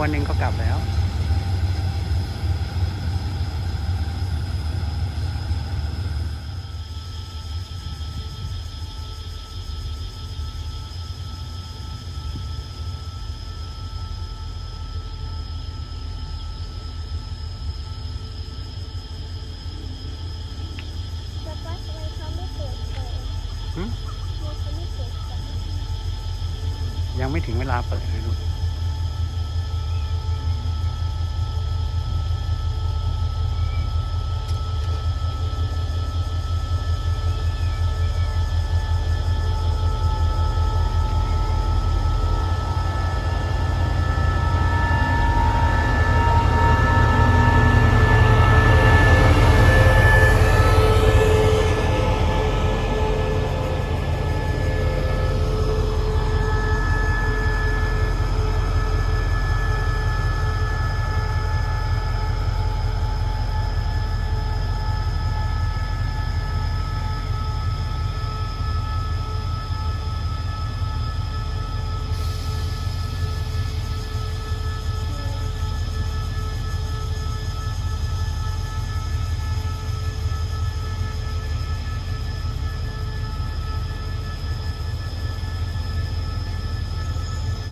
วนหนึ่งก็กลับแล้วแต่ว่าทำไมเขาไม่เปิดไฟหืทำไมเขาไม่เปิดไฟ ยังไม่ถึงเวลาเปิดเลยลูก